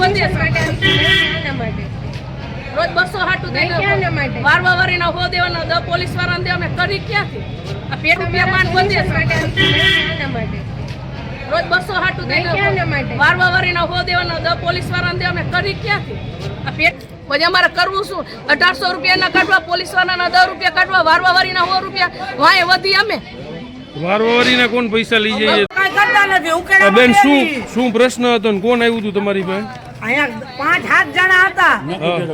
વધે માટે રોજ બસો હાટું નહીં, માટે? વારવા વારીના હો દેવાના દ પોલીસ વાળાને દે અમે કરી ક્યાંથી? આ પેટ રૂપિયા માંડ વધે માટે રોજ બસો હાટું નહીં, માટે? વારવા વારીના હો દેવાના દ પોલીસ વાળાને દે અમે કરી ક્યાંથી? આ પેટ પછી અમારે કરવું શું? અઢારસો રૂપિયાના કાઢવા પોલીસ વાળાના દસ રૂપિયા કાઢવા વારવા વારીના હો રૂપિયા? વાય વધી અમે. વારવારીના કોણ પૈસા લઈ જઈએ કરતા નથી બેન શું શું પ્રશ્ન હતો ને? કોણ આવ્યું હતું તમારી પાસે? અહીંયા પાંચ સાત જણા હતા.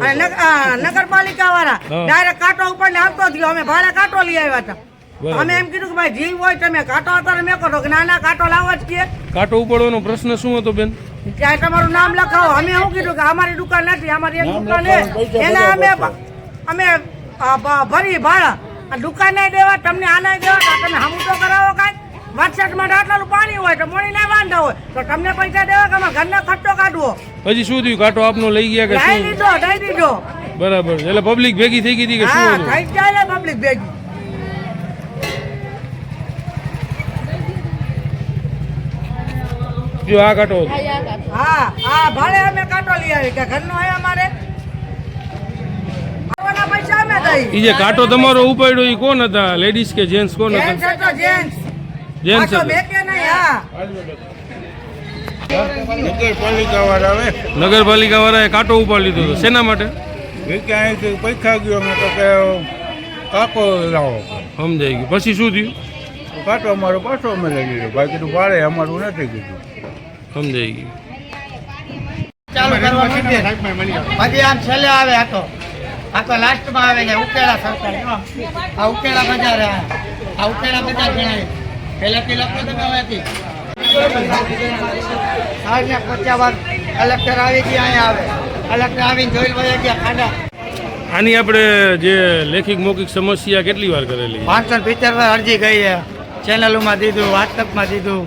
અને નગ- આ, નગરપાલિકા વાળા ડાયરેક્ટ કાંટો ઉપર ને આવતો થયો. અમે ભાડે કાંટો લઈ આવ્યા હતા. અમે એમ કીધું કે ભાઈ જીવ હોય તમે કાંટો અત્યારે મેં કરો કે ના ના કાંટો લાવો જ કે. કાંટો ઉપાડવાનો પ્રશ્ન શું હતો બેન? ત્યાં તમારું નામ લખાવો. અમે શું કીધું કે અમારી દુકાન નથી અમારી એક દુકાન છે. એને અમે અમે આ, ભરી ભાડા. આ દુકાને દેવા તમને આને દેવા તો તમે હમું તો કરાવો કાંઈ. વરસાદમાં આટલું પાણી હોય તો મોડી ના વાંધા હોય. તો તમને પૈસા દેવા કે અમારા ઘરનો ખર્ચો કાઢવો? હજી શું થયું? કાંટો આપનો લઈ ગયા કે લઈ શું? લીધો લઈ દીધો. બરાબર. એટલે પબ્લિક ભેગી થઈ ગઈ હતી કે શું હા થઈ ગયા પબ્લિક ભેગી. જો આ કાંટો હા આ ભાડે અમે કાંટો લઈ આવી કે ઘરનો હોય અમારે? પૈસા અમે દઈ ઈ જે કાંટો તમારો ઉપાડ્યો ઈ કોણ હતા? લેડીઝ કે જેન્ટ્સ કોણ હતા? જેન્ટ્સ બેકે નહીં હા. નગરપાલિકા વાળાએ કાંટો ઉપાડી લીધો હતો. શેના માટે? પૈસા ગયો મેં તો કે કાકો લાવો. સમજાઈ ગયું. પછી શું થયું? કાંટો અમારો પાછો અમે લઈ લીધો. ભાઈ કીધું ભાડે અમારું નથી કીધું. સમજાઈ ગયું. ચાલુ કરવા માંડીએ. આમ છેલ્લે આવે આ તો આ તો લાસ્ટમાં આવે છે. ઉકેલા સરકાર આ ઉકેળા બજાર આ. આ ઉકેલા બજાર ગણાય. પહેલેથી લખો તો કહેવાતી સાંજના પચાસ વાર કલેક્ટર આવી ગયા અહીંયા આવે. કલેક્ટર આવીને જોઈ વયા ગયા ખાડા. આની આપણે જે લેખિત મૌખિક સમસ્યા કેટલી વાર કરેલી? પાંચસો પિત્તેર વાર અરજી ગઈ છે. ચેનલોમાં દીધું વોટ્સઅપમાં દીધું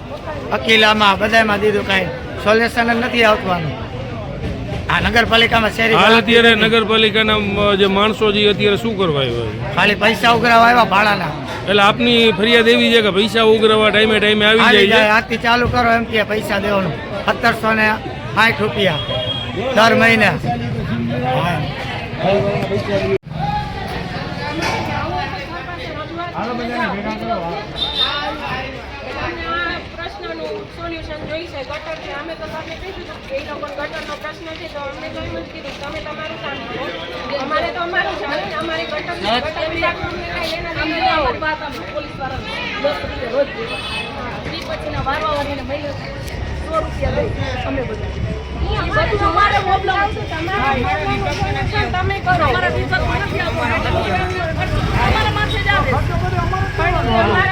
અકીલામાં બધામાં દીધું કાંઈ. સોલ્યુશન જ નથી આવતું નગરપાલિકામાં શેરી હાલ અત્યારે નગરપાલિકાના જે માણસો જે અત્યારે શું કરવા આવ્યા ખાલી પૈસા ઉઘરાવા આવ્યા ભાડાના. એટલે આપની ફરિયાદ એવી છે કે પૈસા ઉઘરાવા ટાઈમે ટાઈમે આવી જાય જાય આજથી ચાલુ કરો એમ કે પૈસા દેવાનું. સત્તરસો ને સાઠ રૂપિયા દર મહિને. પ્રશ્નનું સોલ્યુશન જોઈશે ગટર છે. અમે તો તમને કીધું કે એ લોકો ગટરનો પ્રશ્ન છે તો અમને તો એમ જ કીધું તમે તમારું કામ કરો. અમારે તો અમારું છે અમારે ગટર ગટર અમને કાંઈ લેના દસ રૂપિયા રોજ પછીના વારવાવાળીને મહિને સો રૂપિયા દઈએ. અમે બધું. અમારે. તમે કરો. અમારા વિભાગમાં નથી આવવાનું. અમારા માથે જ આવે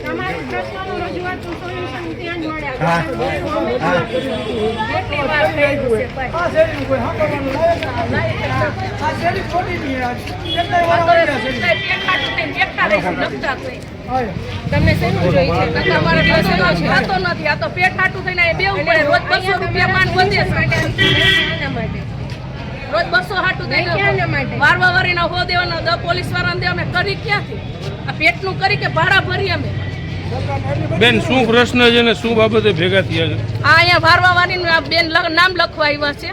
તમારી પ્રશ્નનું રજૂઆતનું સોલ્યુશન ત્યાં જ મળ્યા કેટલી વાર થઈ ગયું છે ભાઈ? આ તો સિવાય પેટ ખાતું થઈને બેઠા રહીશું, લખતા જ નહીં. તમને શેનું જોઈએ છે? તમારે નથી. આ તો પેટ હાટું થઈને બેવું પડે. રોજ બસો રૂપિયા માંડ વધે છે. માટે રોજ બસો હાટું નહીં, વારવા વારીના હો દેવાના પોલીસ વાળાને દે અમે કરી ક્યાંથી આ પેટનું કરી કે ભાડા ભરી અમે બેન શું પ્રશ્ન છે ને શું બાબતે ભેગા થયા છે? આ અહીંયા વારવા વારીનું બેન નામ લખવા આવ્યા છે.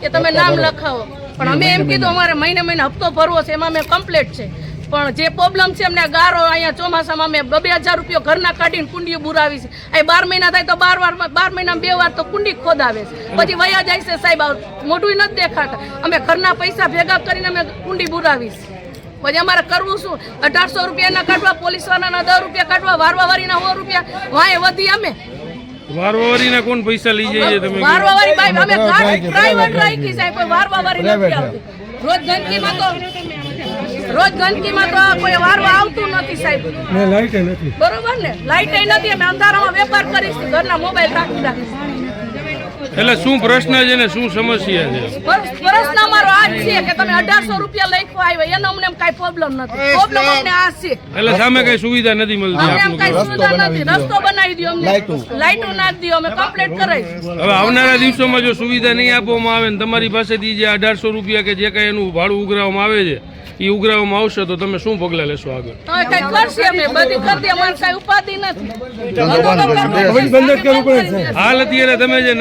કે તમે નામ લખાવો. પણ અમે એમ કીધું અમારે મહિને મહિને હપ્તો ભરવો છે એમાં અમે કમ્પ્લેટ છે. પણ જે પ્રોબ્લેમ છે અમને ગારો અહીંયા ચોમાસામાં અમે બે હજાર રૂપિયો ઘરના કાઢીને કુંડીઓ બુરાવી છે. અહીં બાર મહિના થાય તો બાર વાર બાર મહિના બે વાર તો કુંડી ખોદાવે છે. પછી વયા જાય છે સાહેબ મોઢું નથી દેખાતા. અમે ઘરના પૈસા ભેગા કરીને અમે કુંડી બુરાવી છે. પછી અમારે કરવું શું? અઢારસો રૂપિયાના કાઢવા પોલીસ વાળાના દસ રૂપિયા કાઢવા વારવાવારીના સો રૂપિયા. વાંય વધી અમે. વારવારીના કોણ પૈસા લઈ જઈએ તમે? વારવા વાળી અમે પ્રાઇવેટ રાખી સાહેબ કોઈ વારવા વાળી નથી આવતી. રોજ ગંદકીમાં તો રોજ ગંદકીમાં તો કોઈ વારવા આવતું નથી સાહેબ. બરોબર ને? લાઈટ નથી અમે અંધારામાં વેપાર કરીશું ઘરના મોબાઈલ રાખી રાખી એટલે શું પ્રશ્ન છે ને શું સમસ્યા છે? પ્રશ્ન અમારો આ જ છે કે તમે અઢારસો રૂપિયા લખવા આવ્યા એનો અમને કઈ પ્રોબ્લેમ નથી. પ્રોબ્લેમ અમને આ છે. એટલે સામે કઈ સુવિધા નથી મળતી આપણું આપનું કઈ સુવિધા નથી. રસ્તો બનાવી દો અમને. લાઈટો ના દો અમે કમ્પ્લીટ કરાવી હવે આવનારા દિવસોમાં જો સુવિધા નહીં આપવામાં આવે ને તમારી પાસેથી જે અઢારસો રૂપિયા કે જે કઈ એનું ભાડું ઉઘરાવવામાં આવે છે એ ઉઘરાવવામાં આવશે તો તમે શું પગલાં લેશો આગળ? કઈ કરશે અમે. બધી કરી દે અમારે કઈ ઉપાધિ નથી. હાલ અત્યારે તમે જે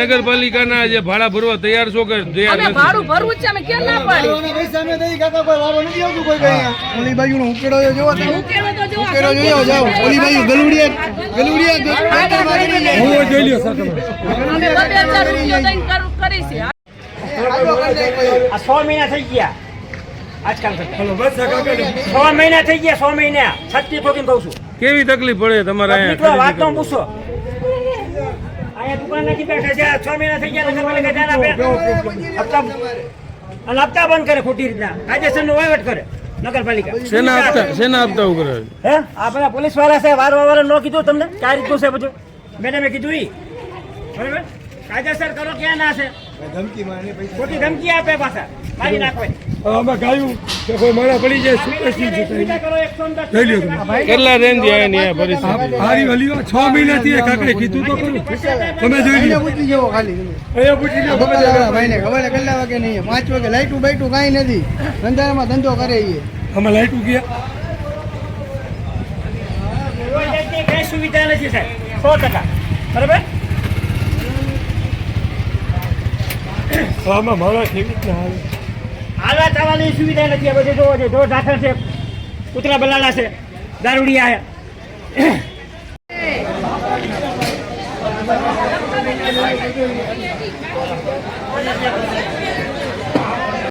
નગરપાલિકાના જે ભાડા ભરવા તૈયાર છો કે તૈયાર અમે ભાડું ભરવું છે અમે કેમ ના પાડી પૈસા અમે દઈ ખાતા કોઈ વારો નથી આવતું કોઈ કઈ ઓલી બાજુ નો ઉકેડો જોવો તો ઉકેડો તો જો ઉકેડો જોયો જાવ ઓલી બાજુ ગલુડિયા ગલુડિયા કરી લે. અમે બે હજાર રૂપિયા દઈને કરું કરી છે આ સો મહિના થઈ ગયા. આજકાલ કરતા. મહિના થઈ ગયા છ મહિના. છત્રી ઠોકીને કહું છું. કેવી તકલીફ પડે તમારે અહીંયા વાત તો પૂછો અહીંયા દુકાન નથી બેઠા છે છ મહિના થઈ ગયા નગરપાલિકા ધ્યાન આપે હપ્તા અને હપ્તા બંધ કરે ખોટી રીતના. કાયદેસરનો વહીવટ કરે નગરપાલિકા? શેના હપ્તા શેના હપ્તા ઉઘરાવે હે? આ બધા પોલીસવાળા છે વારવા વાળા ન કીધું તમને? ક્યાં રીતનું છે બધું? મેડમે કીધું ઈ. બરાબર? કાયદેસર કરો ક્યાં ના છે? ખોટી ધમકી આપે પાછા. મારી નાખવાની આમાં ગાયું કે કોઈ મારા પડી જાય સુવિધા કરો એકસો ને દસ કેટલા રેન્જ આવે ને પરિસ્થિતિ હારી હલીઓ છ મહિનાથી એ કાકડે કીધું તો ખરું. તમે જોઈ લો પૂછી જવો ખાલી અહીંયા પૂછી લો ખબર છે પેલા ભાઈને ખબર કેટલા વાગે નહીં. પાંચ વાગે લાઈટું બાઈટું કાંઈ નથી. ધંધામાં ધંધો કરે એ અમે લાઈટ ગયા સુવિધા નથી સાહેબ. સો ટકા. બરાબર? આમાં મારા કેવી રીતના હાલે હાલવા ચાલવાની સુવિધા નથી, આ બધું જોવો છે ઢોર ઢાખર છે, કૂતરા બલાલા છે દારૂડિયા છે